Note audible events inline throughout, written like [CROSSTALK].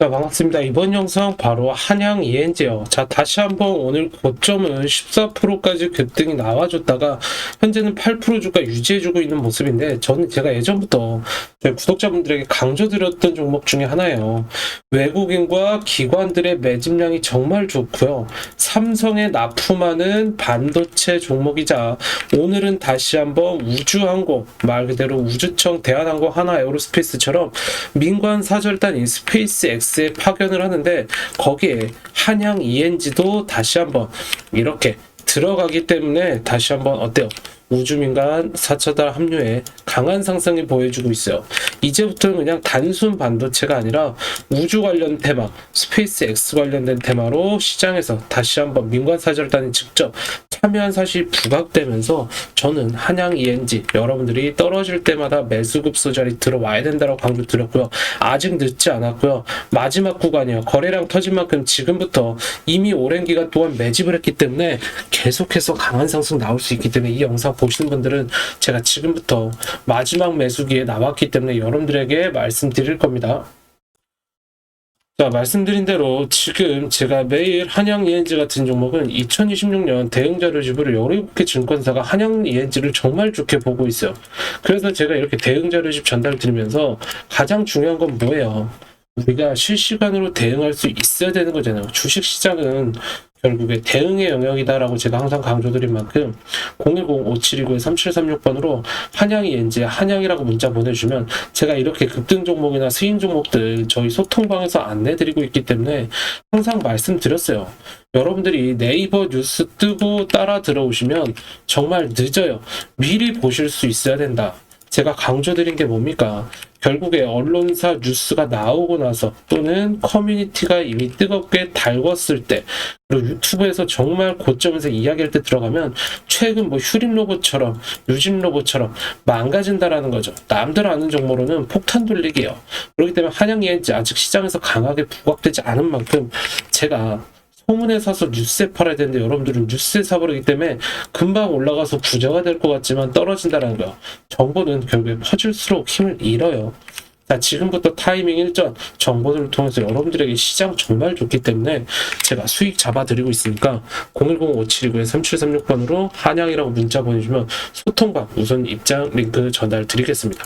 자, 반갑습니다. 이번 영상 바로 한양 ENG요. 자, 다시 한번 오늘 고점은 14%까지 급등이 나와줬다가 현재는 8% 주가 유지해주고 있는 모습인데 저는 제가 예전부터 구독자분들에게 강조드렸던 종목 중에 하나예요. 외국인과 기관들의 매집량이 정말 좋고요. 삼성에 납품하는 반도체 종목이자 오늘은 다시 한번 우주항공 말 그대로 우주청 대한항공 하나 에어로스페이스처럼 민관 사절단 인 스페이스 X에 파견을 하는데 거기에 한양 ENG도 다시 한번 이렇게 들어가기 때문에 다시 한번 어때요? 우주민간 4차단 합류에 강한 상승이 보여주고 있어요. 이제부터는 그냥 단순 반도체가 아니라 우주 관련 테마, 스페이스 X 관련된 테마로 시장에서 다시 한번 민관 사절단이 직접 참여한 사실이 부각되면서 저는 한양 ENG 여러분들이 떨어질 때마다 매수급 소절이 들어와야 된다고 강조 드렸고요. 아직 늦지 않았고요. 마지막 구간이요. 거래량 터진 만큼 지금부터 이미 오랜 기간 동안 매집을 했기 때문에 계속해서 강한 상승 나올 수 있기 때문에 이 영상 보시는 분들은 제가 지금부터 마지막 매수기에 나왔기 때문에 여러분들에게 말씀드릴 겁니다. 자, 말씀드린 대로 지금 제가 매일 한양 ENG 같은 종목은 2026년 대응 자료집을 17개 증권사가 한양 ENG를 정말 좋게 보고 있어요. 그래서 제가 이렇게 대응 자료집 전달 드리면서 가장 중요한 건 뭐예요? 우리가 실시간으로 대응할 수 있어야 되는 거잖아요. 주식 시장은 결국에 대응의 영역이다라고 제가 항상 강조드린 만큼 010-5729-3736번으로 한양이 엔지 한양이라고 문자 보내주면 제가 이렇게 급등 종목이나 스윙 종목들 저희 소통방에서 안내드리고 있기 때문에 항상 말씀드렸어요. 여러분들이 네이버 뉴스 뜨고 따라 들어오시면 정말 늦어요. 미리 보실 수 있어야 된다. 제가 강조드린 게 뭡니까? 결국에 언론사 뉴스가 나오고 나서 또는 커뮤니티가 이미 뜨겁게 달궜을 때 그리고 유튜브에서 정말 고점에서 이야기할 때 들어가면 최근 뭐 휴림 로봇처럼 유진 로봇처럼 망가진다라는 거죠. 남들 아는 정보로는 폭탄 돌리기예요. 그렇기 때문에 한양 ENG 아직 시장에서 강하게 부각되지 않은 만큼 제가 소문에 사서 뉴스에 팔아야 되는데 여러분들은 뉴스에 사버리기 때문에 금방 올라가서 부자가 될 것 같지만 떨어진다는 거예요. 정보는 결국에 퍼질수록 힘을 잃어요. 자, 지금부터 타이밍 일전 정보들을 통해서 여러분들에게 시장 정말 좋기 때문에 제가 수익 잡아드리고 있으니까 010-5729-3736번으로 한양이라고 문자 보내주면 소통방 우선 입장 링크 전달 드리겠습니다.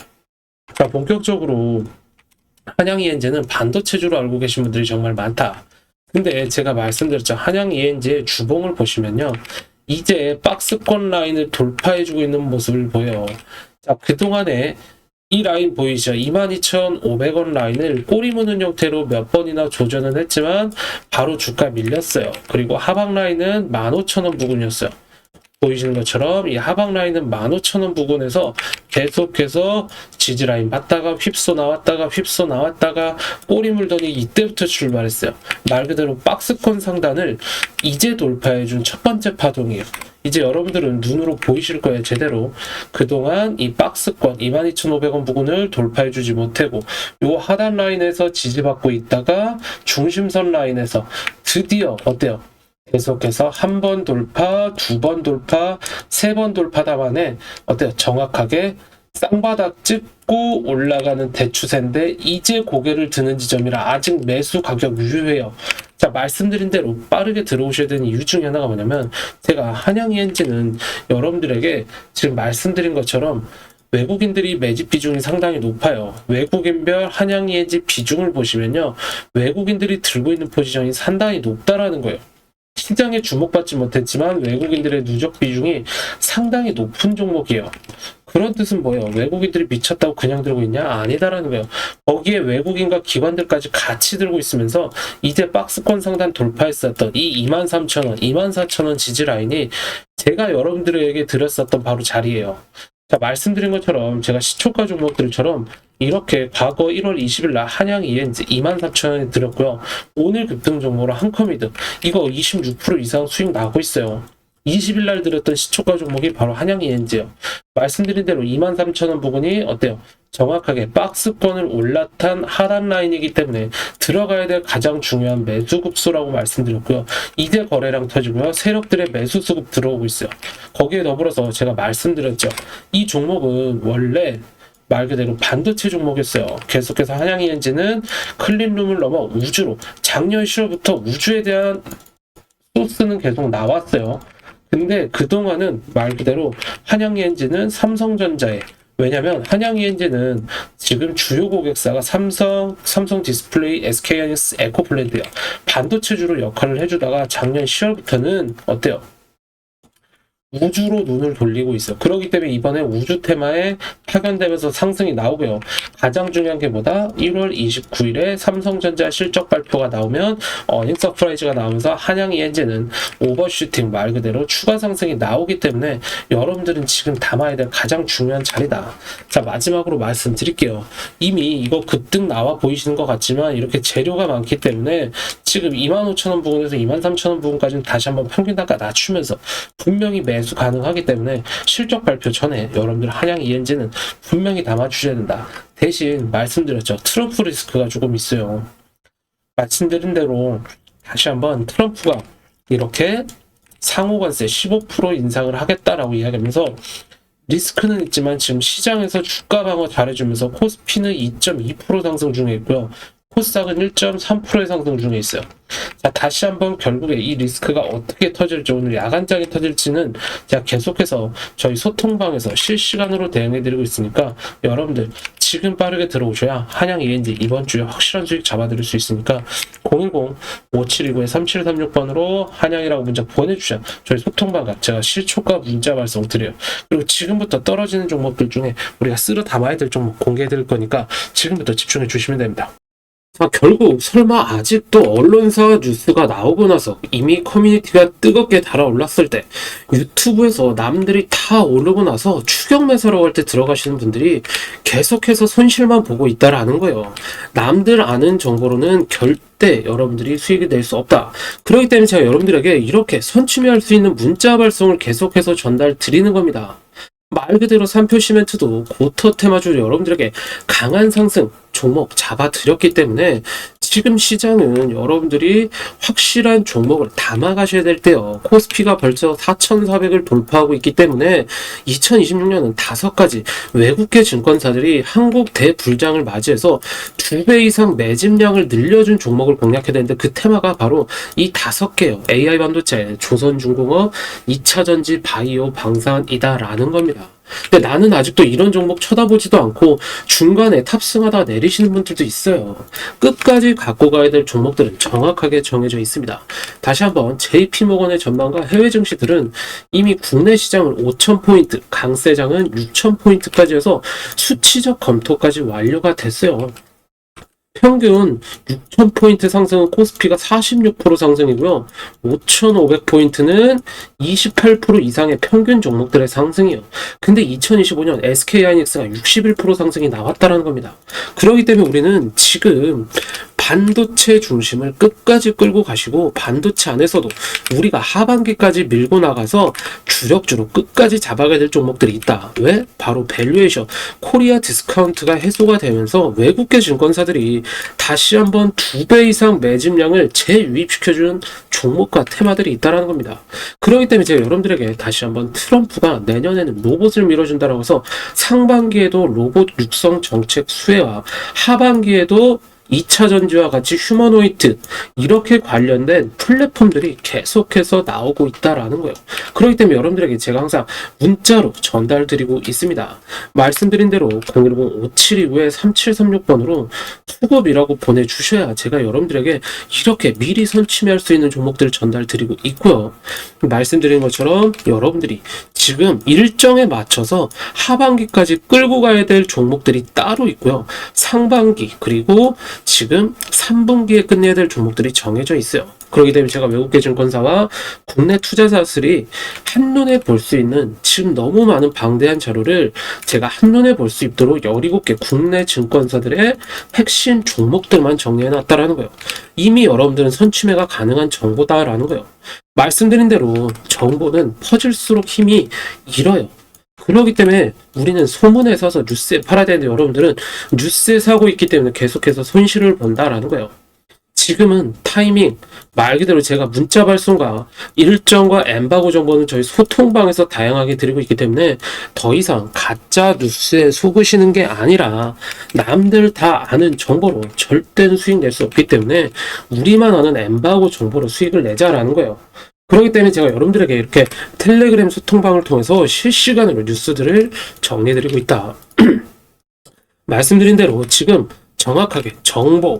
자, 본격적으로 한양 ENG는 반도체주로 알고 계신 분들이 정말 많다. 근데 제가 말씀드렸죠. 한양 ENG의 주봉을 보시면요. 이제 박스권 라인을 돌파해주고 있는 모습을 보여요. 자, 그동안에 이 라인 보이시죠? 22,500원 라인을 꼬리 무는 형태로 몇 번이나 조전은 했지만 바로 주가 밀렸어요. 그리고 하방 라인은 15,000원 부근이었어요. 보이시는 것처럼 이 하방 라인은 15,000원 부근에서 계속해서 지지 라인 받다가 휩써 나왔다가 휩써 나왔다가 꼬리 물더니 이때부터 출발했어요. 말 그대로 박스권 상단을 이제 돌파해 준 첫 번째 파동이에요. 이제 여러분들은 눈으로 보이실 거예요, 제대로. 그동안 이 박스권 22,500원 부근을 돌파해 주지 못하고 요 하단 라인에서 지지받고 있다가 중심선 라인에서 드디어 어때요? 계속해서 한 번 돌파, 두 번 돌파, 세 번 돌파 다만에 어때요? 정확하게 쌍바닥 찍고 올라가는 대추세인데 이제 고개를 드는 지점이라 아직 매수 가격 유효해요. 자 말씀드린 대로 빠르게 들어오셔야 되는 이유 중에 하나가 뭐냐면 제가 한양 ENG는 여러분들에게 지금 말씀드린 것처럼 외국인들이 매집 비중이 상당히 높아요. 외국인별 한양 ENG 비중을 보시면요. 외국인들이 들고 있는 포지션이 상당히 높다라는 거예요. 시장에 주목받지 못했지만 외국인들의 누적 비중이 상당히 높은 종목이에요. 그런 뜻은 뭐예요? 외국인들이 미쳤다고 그냥 들고 있냐? 아니다라는 거예요. 거기에 외국인과 기관들까지 같이 들고 있으면서 이제 박스권 상단 돌파했었던 이 23,000원, 24,000원 지지 라인이 제가 여러분들에게 드렸었던 바로 자리예요. 자, 말씀드린 것처럼 제가 시초가 종목들처럼 이렇게 과거 1월 20일 날 한양 ENG 23,000원에 드렸고요. 오늘 급등 종목으로 한컴이드 이거 26% 이상 수익 나고 있어요. 20일 날 드렸던 시초가 종목이 바로 한양 ENG예요. 말씀드린 대로 23,000원 부분이 어때요? 정확하게 박스권을 올라탄 하단 라인이기 때문에 들어가야 될 가장 중요한 매수 급수라고 말씀드렸고요. 이제 거래량 터지고요. 세력들의 매수 수급 들어오고 있어요. 거기에 더불어서 제가 말씀드렸죠. 이 종목은 원래 말 그대로 반도체 종목이었어요. 계속해서 한양이엔지는 클린룸을 넘어 우주로 작년 10월부터 우주에 대한 소스는 계속 나왔어요. 근데 그동안은 말 그대로 한양이엔지는 삼성전자에 왜냐면 한양이엔지는 지금 주요 고객사가 삼성, 삼성 디스플레이, SK하이닉스, 에코플랜드요. 반도체주로 역할을 해주다가 작년 10월부터는 어때요? 우주로 눈을 돌리고 있어. 그렇기 때문에 이번에 우주 테마에 파견되면서 상승이 나오고요. 가장 중요한 게 뭐다? 1월 29일에 삼성전자 실적 발표가 나오면 어닝 서프라이즈가 나오면서 한양 이엔지는 오버슈팅 말 그대로 추가 상승이 나오기 때문에 여러분들은 지금 담아야 될 가장 중요한 자리다. 자 마지막으로 말씀드릴게요. 이미 이거 급등 나와 보이시는 것 같지만 이렇게 재료가 많기 때문에 지금 25,000원 부분에서 23,000원 부분까지는 다시 한번 평균 단가 낮추면서 분명히 매수 가능하기 때문에 실적 발표 전에 여러분들 한양 ENG는 분명히 담아주셔야 된다. 대신 말씀드렸죠. 트럼프 리스크가 조금 있어요. 말씀드린 대로 다시 한번 트럼프가 이렇게 상호관세 15% 인상을 하겠다라고 이야기하면서 리스크는 있지만 지금 시장에서 주가 방어 잘해주면서 코스피는 2.2% 상승 중에 있고요. 코스닥은 1.3%의 상승 중에 있어요. 자, 다시 한번 결국에 이 리스크가 어떻게 터질지 오늘 야간장이 터질지는 제가 계속해서 저희 소통방에서 실시간으로 대응해 드리고 있으니까 여러분들 지금 빠르게 들어오셔야 한양 ENG 이번 주에 확실한 수익 잡아드릴 수 있으니까 010-5729-3736번으로 한양이라고 문자 보내주셔야 저희 소통방과 제가 실초과 문자 발송 드려요. 그리고 지금부터 떨어지는 종목들 중에 우리가 쓸어 담아야 될 종목 공개해 드릴 거니까 지금부터 집중해 주시면 됩니다. 자, 결국 설마 아직도 언론사 뉴스가 나오고 나서 이미 커뮤니티가 뜨겁게 달아올랐을 때 유튜브에서 남들이 다 오르고 나서 추격 매수라고 할 때 들어가시는 분들이 계속해서 손실만 보고 있다라는 거예요. 남들 아는 정보로는 절대 여러분들이 수익이 낼수 없다. 그렇기 때문에 제가 여러분들에게 이렇게 선취매할 수 있는 문자 발송을 계속해서 전달 드리는 겁니다. 말 그대로 삼표 시멘트도 고터 테마주 여러분들에게 강한 상승 종목 잡아드렸기 때문에 지금 시장은 여러분들이 확실한 종목을 담아가셔야 될 때요. 코스피가 벌써 4,400을 돌파하고 있기 때문에 2026년은 다섯 가지 외국계 증권사들이 한국 대불장을 맞이해서 두 배 이상 매집량을 늘려준 종목을 공략해야 되는데 그 테마가 바로 이 다섯 개요. AI 반도체, 조선중공업, 2차전지, 바이오, 방산이다라는 겁니다. 근데 나는 아직도 이런 종목 쳐다보지도 않고 중간에 탑승하다 내리시는 분들도 있어요. 끝까지 갖고 가야 될 종목들은 정확하게 정해져 있습니다. 다시 한번 JP모건의 전망과 해외 증시들은 이미 국내 시장을 5,000포인트, 강세장은 6,000포인트까지 해서 수치적 검토까지 완료가 됐어요. 평균 6,000포인트 상승은 코스피가 46% 상승이고요. 5,500포인트는 28% 이상의 평균 종목들의 상승이에요. 근데 2025년 SK하이닉스가 61% 상승이 나왔다라는 겁니다. 그렇기 때문에 우리는 지금 반도체 중심을 끝까지 끌고 가시고 반도체 안에서도 우리가 하반기까지 밀고 나가서 주력주로 끝까지 잡아가야 될 종목들이 있다. 왜? 바로 밸류에이션 코리아 디스카운트가 해소가 되면서 외국계 증권사들이 다시 한번 두 배 이상 매집량을 재유입시켜주는 종목과 테마들이 있다라는 겁니다. 그렇기 때문에 제가 여러분들에게 다시 한번 트럼프가 내년에는 로봇을 밀어준다라고 해서 상반기에도 로봇 육성 정책 수혜와 하반기에도 2차 전지와 같이 휴머노이트 이렇게 관련된 플랫폼들이 계속해서 나오고 있다라는 거예요. 그렇기 때문에 여러분들에게 제가 항상 문자로 전달드리고 있습니다. 말씀드린 대로 010-5729-3736번으로 수급이라고 보내주셔야 제가 여러분들에게 이렇게 미리 선취할 수 있는 종목들을 전달드리고 있고요. 말씀드린 것처럼 여러분들이 지금 일정에 맞춰서 하반기까지 끌고 가야 될 종목들이 따로 있고요. 상반기 그리고 지금 3분기에 끝내야 될 종목들이 정해져 있어요. 그렇기 때문에 제가 외국계 증권사와 국내 투자사들이 한눈에 볼 수 있는 지금 너무 많은 방대한 자료를 제가 한눈에 볼 수 있도록 17개 국내 증권사들의 핵심 종목들만 정리해 놨다라는 거예요. 이미 여러분들은 선취매가 가능한 정보다라는 거예요. 말씀드린 대로 정보는 퍼질수록 힘이 잃어요. 그렇기 때문에 우리는 소문에 사서 뉴스에 팔아야 되는데 여러분들은 뉴스에 사고 있기 때문에 계속해서 손실을 본다라는 거예요. 지금은 타이밍 말 그대로 제가 문자 발송과 일정과 엠바고 정보는 저희 소통방에서 다양하게 드리고 있기 때문에 더 이상 가짜 뉴스에 속으시는 게 아니라 남들 다 아는 정보로 절대 수익 낼 수 없기 때문에 우리만 아는 엠바고 정보로 수익을 내자라는 거예요. 그렇기 때문에 제가 여러분들에게 이렇게 텔레그램 소통방을 통해서 실시간으로 뉴스들을 정리해드리고 있다. [CLEARS THROAT] 말씀드린 대로 지금 정확하게 정보,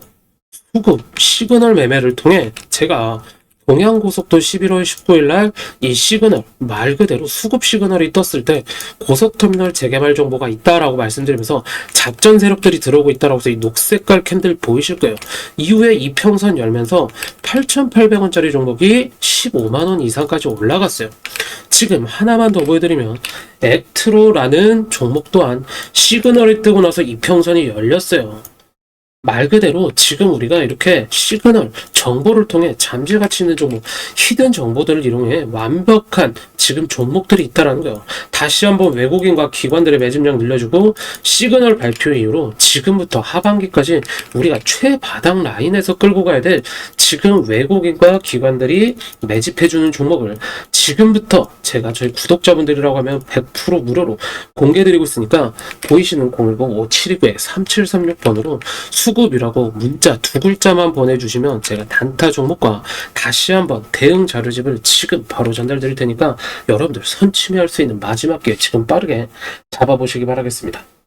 수급, 시그널 매매를 통해 제가 동양고속도 11월 19일 날 이 시그널 말 그대로 수급 시그널이 떴을 때 고속터미널 재개발 정보가 있다라고 말씀드리면서 작전 세력들이 들어오고 있다라고 해서 이 녹색깔 캔들 보이실 거예요. 이후에 이평선 열면서 8,800원짜리 종목이 15만 원 이상까지 올라갔어요. 지금 하나만 더 보여드리면 액트로라는 종목 또한 시그널이 뜨고 나서 이평선이 열렸어요. 말 그대로 지금 우리가 이렇게 시그널 정보를 통해 잠재 가치 있는 종목, 히든 정보들을 이용해 완벽한 지금 종목들이 있다라는 거예요. 다시 한번 외국인과 기관들의 매집량 늘려주고 시그널 발표 이후로 지금부터 하반기까지 우리가 최바닥 라인에서 끌고 가야 될 지금 외국인과 기관들이 매집해주는 종목을 지금부터 제가 저희 구독자분들이라고 하면 100% 무료로 공개드리고 있으니까 보이시는 010-5729-3736번으로 수급이라고 문자 두 글자만 보내주시면 제가 단타 종목과 다시 한번 대응 자료집을 지금 바로 전달드릴 테니까 여러분들 선침해할 수 있는 마지막 기회 지금 빠르게 잡아보시기 바라겠습니다.